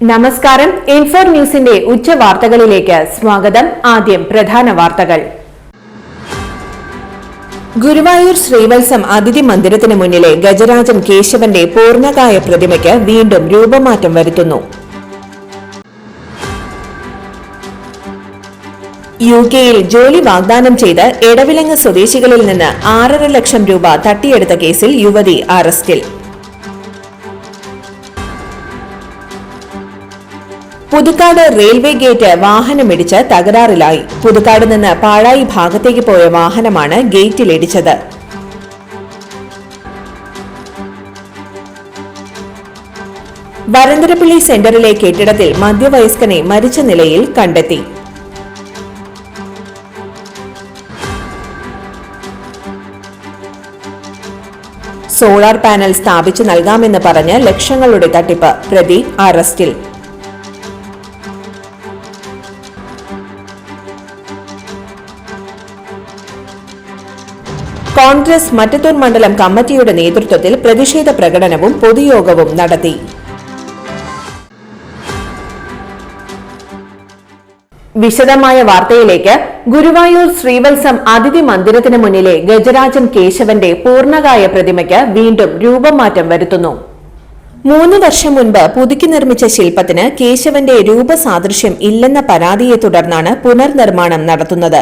നമസ്കാരം. ഇൻഫോർ ന്യൂസിന്റെ ഉച്ച വാർത്തകളിലേക്ക് സ്വാഗതം. ആദ്യം പ്രധാന വാർത്തകൾ. ഗുരുവായൂർ ശ്രീവത്സം അതിഥി മന്ദിരത്തിന് മുന്നിലെ ഗജരാജൻ കേശവന്റെ പൂർണകായ പ്രതിമയ്ക്ക് വീണ്ടും രൂപമാറ്റം വരുത്തുന്നു. യു കെയിൽ ജോലി വാഗ്ദാനം ചെയ്ത് എടവിലങ്ങ് സ്വദേശികളിൽ നിന്ന് ആറര ലക്ഷം രൂപ തട്ടിയെടുത്ത കേസിൽ യുവതി അറസ്റ്റിൽ. പുതുക്കാട് റെയിൽവേ ഗേറ്റ് വാഹനമിടിച്ച് തകരാറിലായി. പുതുക്കാട് നിന്ന് പാഴായി ഭാഗത്തേക്ക് പോയ വാഹനമാണ് ഗേറ്റിലിടിച്ചത്. വരന്തരപ്പള്ളി സെന്ററിലെ കെട്ടിടത്തിൽ മധ്യവയസ്കനെ മരിച്ച നിലയിൽ കണ്ടെത്തി. സോളാർ പാനൽ സ്ഥാപിച്ചു നൽകാമെന്ന് പറഞ്ഞ് ലക്ഷങ്ങളുടെ തട്ടിപ്പ്. പ്രതി അറസ്റ്റിൽ. കോൺഗ്രസ് മറ്റത്തൂർ മണ്ഡലം കമ്മിറ്റിയുടെ നേതൃത്വത്തിൽ പ്രതിഷേധ പ്രകടനവും പൊതുയോഗവും നടത്തി. വിശദമായ വാർത്തയിലേക്ക് ഗുരുവായൂർ ശ്രീവത്സം അതിഥി മന്ദിരത്തിന് മുന്നിലെ ഗജരാജൻ കേശവന്റെ പൂർണകായ പ്രതിമയ്ക്ക് വീണ്ടും രൂപമാറ്റം വരുത്തുന്നു. മൂന്ന് വർഷം മുൻപ് പുതുക്കി നിർമ്മിച്ച ശില്പത്തിന് കേശവന്റെ രൂപസാദൃശ്യം ഇല്ലെന്ന പരാതിയെ തുടർന്നാണ് പുനർനിർമ്മാണം നടത്തുന്നത്.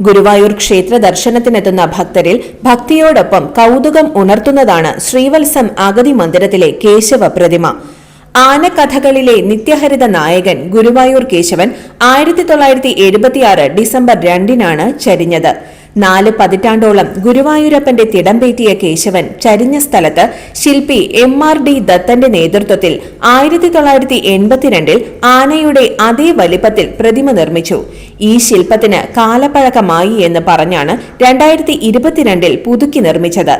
ഗുരുവായൂർ ക്ഷേത്ര ദർശനത്തിനെത്തുന്ന ഭക്തരിൽ ഭക്തിയോടൊപ്പം കൗതുകം ഉണർത്തുന്നതാണ് ശ്രീവത്സം അഗതി മന്ദിരത്തിലെ കേശവ പ്രതിമ. ആനക്കഥകളിലെ നിത്യഹരിത നായകൻ ഗുരുവായൂർ കേശവൻ ആയിരത്തി തൊള്ളായിരത്തി എഴുപത്തിയാറ് ഡിസംബർ രണ്ടിനാണ് ചരിഞ്ഞത്. നാല് പതിറ്റാണ്ടോളം ഗുരുവായൂരപ്പന്റെ തിടംപേറ്റിയ കേശവൻ ചരിഞ്ഞ സ്ഥലത്ത് ശില്പി എം ആർ ഡി ദത്തന്റെ നേതൃത്വത്തിൽ ആയിരത്തി തൊള്ളായിരത്തി എൺപത്തിരണ്ടിൽ ആനയുടെ അതേ വലിപ്പത്തിൽ പ്രതിമ നിർമ്മിച്ചു. ഈ ശില്പത്തിന് കാലപ്പഴക്കമായി എന്ന് പറഞ്ഞാണ് രണ്ടായിരത്തി ഇരുപത്തിരണ്ടിൽ പുതുക്കി നിർമ്മിച്ചത്.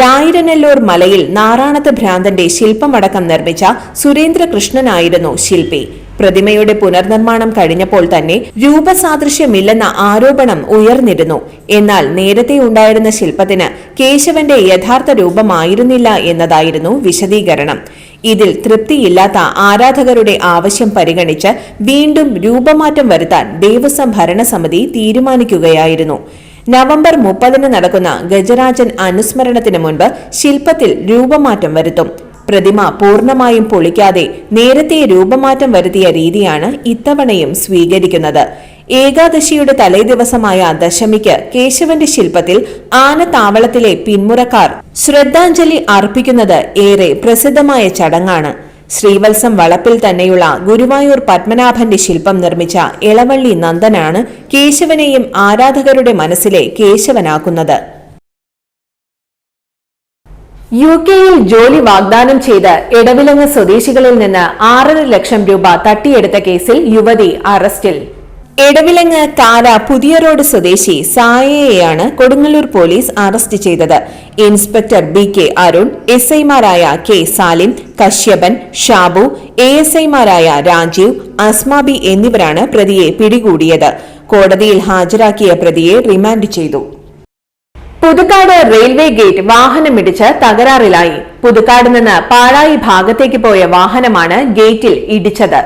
രായിരനെല്ലൂർ മലയിൽ നാറാണത്ത് ഭ്രാന്തന്റെ ശില്പമടക്കം നിർമ്മിച്ച സുരേന്ദ്രകൃഷ്ണനായിരുന്നു ശില്പി. പ്രതിമയുടെ പുനർനിർമ്മാണം കഴിഞ്ഞപ്പോൾ തന്നെ രൂപസാദൃശ്യമില്ലെന്ന ആരോപണം ഉയർന്നിരുന്നു. എന്നാൽ നേരത്തെ ഉണ്ടായിരുന്ന ശില്പത്തിന് കേശവന്റെ യഥാർത്ഥ രൂപമായിരുന്നില്ല എന്നതായിരുന്നു വിശദീകരണം. ഇതിൽ തൃപ്തിയില്ലാത്ത ആരാധകരുടെ ആവശ്യം പരിഗണിച്ച് വീണ്ടും രൂപമാറ്റം വരുത്താൻ ദേവസ്വം ഭരണസമിതി തീരുമാനിക്കുകയായിരുന്നു. നവംബർ മുപ്പതിന് നടക്കുന്ന ഗജരാജൻ അനുസ്മരണത്തിന് മുൻപ് ശില്പത്തിൽ രൂപമാറ്റം വരുത്തും. പ്രതിമ പൂർണമായും പൊളിക്കാതെ നേരത്തെ രൂപമാറ്റം വരുത്തിയ രീതിയാണ് ഇത്തവണയും സ്വീകരിക്കുന്നത്. ഏകാദശിയുടെ തലേദിവസമായ ദശമിക്ക് കേശവന്റെ ശില്പത്തിൽ ആനത്താവളത്തിലെ പിന്മുറക്കാർ ശ്രദ്ധാഞ്ജലി അർപ്പിക്കുന്നത് ഏറെ പ്രസിദ്ധമായ ചടങ്ങാണ്. ശ്രീവത്സം വളപ്പിൽ തന്നെയുള്ള ഗുരുവായൂർ പത്മനാഭന്റെ ശില്പം നിർമ്മിച്ച ഇളവള്ളി നന്ദനാണ് കേശവനെയും ആരാധകരുടെ മനസ്സിലെ കേശവനാക്കുന്നത്. യു കെയിൽ ജോലി വാഗ്ദാനം ചെയ്ത് ഇടവിലങ്ങ് സ്വദേശികളിൽ നിന്ന് ആറര ലക്ഷം രൂപ തട്ടിയെടുത്ത കേസിൽ യുവതി അറസ്റ്റിൽ. ഇടവിലങ്ങ് കാല പുതിയ റോഡ് സ്വദേശി സായയെയാണ് കൊടുങ്ങല്ലൂർ പോലീസ് അറസ്റ്റ് ചെയ്തത്. Inspector B K Arun S ഐമാരായ K Salim Kashyapan Shabu A S ഐമാരായ രാജീവ് അസ്മാബി എന്നിവരാണ് പ്രതിയെ പിടികൂടിയത്. കോടതിയിൽ ഹാജരാക്കിയ പ്രതിയെ റിമാൻഡ് ചെയ്തു. പുതുക്കാട് റെയിൽവേ ഗേറ്റ് വാഹനമിടിച്ച് തകരാറിലായി. പുതുക്കാട് നിന്ന് പാഴായി ഭാഗത്തേക്ക് പോയ വാഹനമാണ് ഗേറ്റിൽ ഇടിച്ചത്.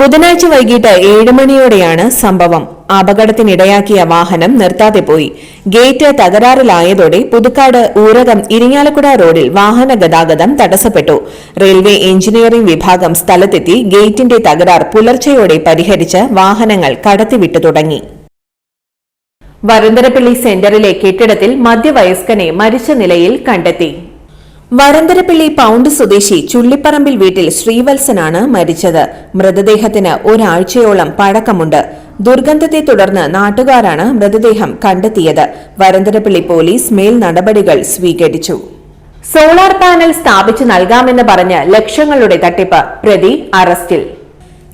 ബുധനാഴ്ച വൈകിട്ട് ഏഴ് മണിയോടെയാണ് സംഭവം. അപകടത്തിനിടയാക്കിയ വാഹനം നിർത്താതെ പോയി. ഗേറ്റ് തകരാറിലായതോടെ പുതുക്കാട് ഊരകം ഇരിങ്ങാലക്കുട റോഡിൽ വാഹന ഗതാഗതം തടസ്സപ്പെട്ടു. റെയിൽവേ എഞ്ചിനീയറിംഗ് വിഭാഗം സ്ഥലത്തെത്തി ഗേറ്റിന്റെ തകരാർ പുലർച്ചയോടെ പരിഹരിച്ച് വാഹനങ്ങൾ കടത്തിവിട്ടു തുടങ്ങി. വരന്തരപ്പള്ളി സെന്ററിലെ കെട്ടിടത്തിൽ മധ്യവയസ്കനെ മരിച്ച നിലയിൽ കണ്ടെത്തി. വരന്തരപ്പള്ളി പൌണ്ട് സ്വദേശി ചുള്ളിപ്പറമ്പിൽ വീട്ടിൽ ശ്രീവത്സനാണ് മരിച്ചത്. മൃതദേഹത്തിന് ഒരാഴ്ചയോളം പഴക്കമുണ്ട്. ദുർഗന്ധത്തെ തുടർന്ന് നാട്ടുകാരാണ് മൃതദേഹം കണ്ടെത്തിയത്. വരന്തരപ്പള്ളി പോലീസ് മേൽ നടപടികൾ സ്വീകരിച്ചു. സോളാർ പാനൽ സ്ഥാപിച്ചു നൽകാമെന്ന് പറഞ്ഞ് ലക്ഷങ്ങളുടെ തട്ടിപ്പ്. പ്രതി അറസ്റ്റിൽ.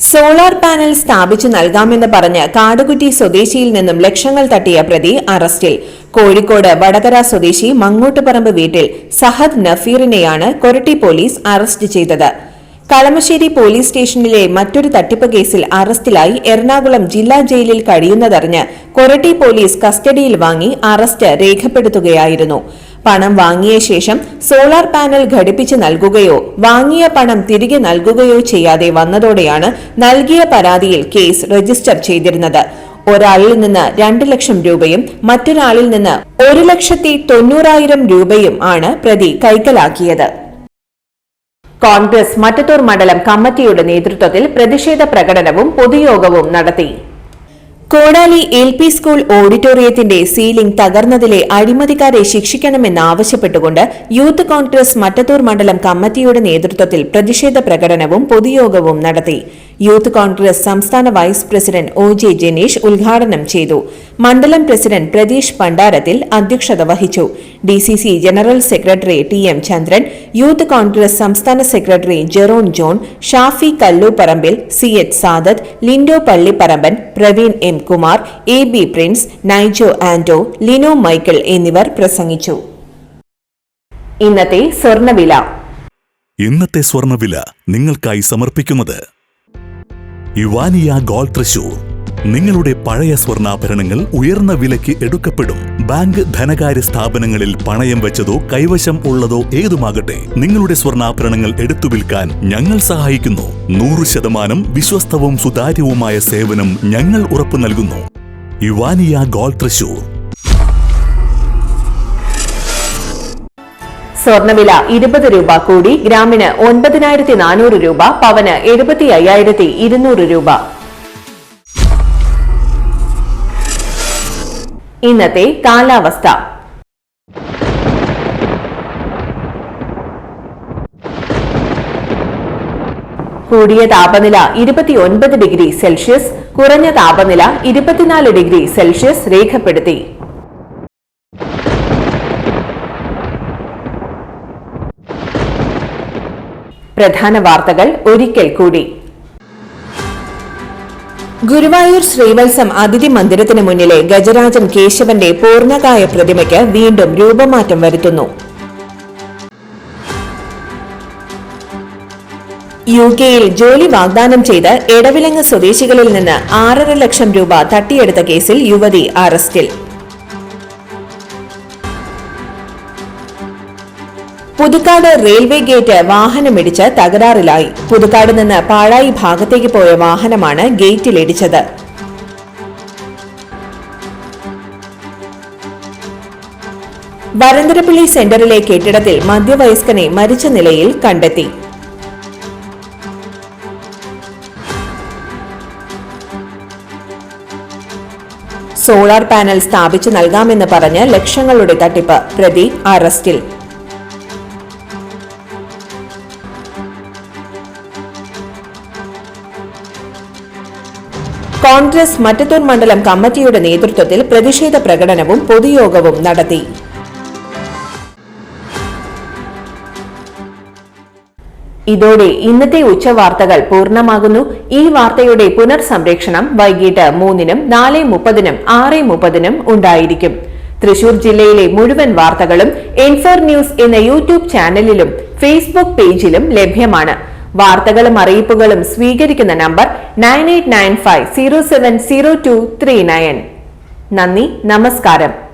സോളാർ പാനൽ സ്ഥാപിച്ചു നൽകാമെന്ന് പറഞ്ഞ് കാടുകുറ്റി സ്വദേശിയിൽ നിന്നും ലക്ഷങ്ങൾ തട്ടിയ പ്രതി അറസ്റ്റിൽ. കോഴിക്കോട് വടകര സ്വദേശി മങ്ങോട്ടുപറമ്പ് വീട്ടിൽ സഹദ് നഫീറിനെയാണ് കൊരട്ടി പോലീസ് അറസ്റ്റ് ചെയ്തത്. കളമശ്ശേരി പോലീസ് സ്റ്റേഷനിലെ മറ്റൊരു തട്ടിപ്പ് കേസിൽ അറസ്റ്റിലായി എറണാകുളം ജില്ലാ ജയിലിൽ കഴിയുന്നതറിഞ്ഞ് കൊരട്ടി പോലീസ് കസ്റ്റഡിയിൽ വാങ്ങി അറസ്റ്റ് രേഖപ്പെടുത്തുകയായിരുന്നു. പണം വാങ്ങിയ ശേഷം സോളാർ പാനൽ ഘടിപ്പിച്ച് നൽകുകയോ വാങ്ങിയ പണം തിരികെ നൽകുകയോ ചെയ്യാതെ വന്നതോടെയാണ് നൽകിയ പരാതിയിൽ കേസ് രജിസ്റ്റർ ചെയ്തിരുന്നത്. ഒരാളിൽ നിന്ന് രണ്ട് ലക്ഷം രൂപയും മറ്റൊരാളിൽ നിന്ന് ഒരു ലക്ഷത്തി തൊണ്ണൂറായിരം രൂപയും ആണ് പ്രതി കൈക്കലാക്കിയത്. കോൺഗ്രസ് മറ്റത്തൂർ മണ്ഡലം കമ്മിറ്റിയുടെ നേതൃത്വത്തിൽ പ്രതിഷേധ പ്രകടനവും പൊതുയോഗവും നടത്തി. കോടാലി എൽ പി സ്കൂൾ ഓഡിറ്റോറിയത്തിന്റെ സീലിംഗ് തകർന്നതിലെ അഴിമതിക്കാരെ ശിക്ഷിക്കണമെന്നാവശ്യപ്പെട്ടുകൊണ്ട് യൂത്ത് കോൺഗ്രസ് മറ്റത്തൂർ മണ്ഡലം കമ്മിറ്റിയുടെ നേതൃത്വത്തിൽ പ്രതിഷേധ പ്രകടനവും പൊതുയോഗവും നടത്തി. യൂത്ത് കോൺഗ്രസ് സംസ്ഥാന vice president O J Janeesh ഉദ്ഘാടനം ചെയ്തു. മണ്ഡലം പ്രസിഡന്റ് പ്രതീഷ് പണ്ടാരത്തിൽ അധ്യക്ഷത വഹിച്ചു. D C C general secretary T M Chandran youth Congress സംസ്ഥാന secretary Jeron John Shafi Kalluparambil C H Sadath Lindo Pallipparamban Praveen M Kumar A B Prince Naijo Anto Lino Michael എന്നിവർ പ്രസംഗിച്ചു. ഇന്നത്തെ സ്വർണവില ഇന്നത്തെ സ്വർണവില നിങ്ങൾക്കായി സമർപ്പിക്കുന്നത് ഇവാനിയ ഗോൾഡ് തൃശൂർ. നിങ്ങളുടെ പഴയ സ്വർണാഭരണങ്ങൾ ഉയർന്ന വിലയ്ക്ക് എടുക്കപ്പെടും. ബാങ്ക് ധനകാര്യ സ്ഥാപനങ്ങളിൽ പണയം വെച്ചതോ കൈവശം ഉള്ളതോ ഏതുമാകട്ടെ നിങ്ങളുടെ സ്വർണാഭരണങ്ങൾ എടുത്തു വിൽക്കാൻ ഞങ്ങൾ സഹായിക്കുന്നു. നൂറ് ശതമാനം വിശ്വസ്തവും സുതാര്യവുമായ സേവനം ഞങ്ങൾ ഉറപ്പു നൽകുന്നു. യുവാനിയ ഗോൾഡ് തൃശൂർ. സ്വർണവില ഇരുപത് രൂപ കൂടി ഗ്രാമിന് ഒൻപതിനായിരത്തി നാനൂറ് രൂപ പവന് എഴുപത്തി അയ്യായിരത്തി ഇരുന്നൂറ് രൂപ. ഇന്നത്തെ കാലാവസ്ഥ. കൂടിയ താപനില ഇരുപത്തിയൊൻപത് ഡിഗ്രി സെൽഷ്യസ് കുറഞ്ഞ താപനില ഇരുപത്തിനാല് ഡിഗ്രി സെൽഷ്യസ് രേഖപ്പെടുത്തി. പ്രധാന വാർത്തകൾ ഒരിക്കൽ കൂടി. ഗുരുവായൂർ ശ്രീവത്സം അതിഥി മന്ദിരത്തിന് മുന്നിലെ ഗജരാജൻ കേശവന്റെ പൂർണകായ പ്രതിമയ്ക്ക് വീണ്ടും രൂപമാറ്റം വരുത്തുന്നു. യു കെയിൽ ജോലി വാഗ്ദാനം ചെയ്ത് എടവിലങ്ങ് സ്വദേശികളിൽ നിന്ന് ആറര ലക്ഷം രൂപ തട്ടിയെടുത്ത കേസിൽ യുവതി അറസ്റ്റിൽ. പുതുക്കാട് റെയിൽവേ ഗേറ്റ് വാഹനമിടിച്ച് തകരാറിലായി. പുതുക്കാട് നിന്ന് പാഴായി ഭാഗത്തേക്ക് പോയ വാഹനമാണ് ഗേറ്റിലിടിച്ചത്. വരന്തരപ്പള്ളി സെന്ററിലെ കെട്ടിടത്തിൽ മധ്യവയസ്കനെ മരിച്ച നിലയിൽ കണ്ടെത്തി. സോളാർ പാനൽ സ്ഥാപിച്ചു നൽകാമെന്ന് പറഞ്ഞ് ലക്ഷങ്ങളുടെ തട്ടിപ്പ്. പ്രതി അറസ്റ്റിൽ. കോൺഗ്രസ് മറ്റത്തൂർ മണ്ഡലം കമ്മിറ്റിയുടെ നേതൃത്വത്തിൽ പ്രതിഷേധ പ്രകടനവും പൊതുയോഗവും നടത്തി. ഇതോടെ ഇന്നത്തെ ഉച്ചവാർത്തകൾ പൂർണമാകുന്നു. ഈ വാർത്തയുടെ പുനർസംപ്രേഷണം വൈകിട്ട് മൂന്നിനും നാല് മുപ്പതിനും ആറ് മുപ്പതിനും ഉണ്ടായിരിക്കും. തൃശൂർ ജില്ലയിലെ മുഴുവൻ വാർത്തകളും എൻഫോർ ന്യൂസ് എന്ന യൂട്യൂബ് ചാനലിലും ഫേസ്ബുക്ക് പേജിലും ലഭ്യമാണ്. വാർത്തകളും അറിയിപ്പുകളും സ്വീകരിക്കുന്ന number nine eight nine five zero seven zero two three nine. നന്ദി നമസ്കാരം.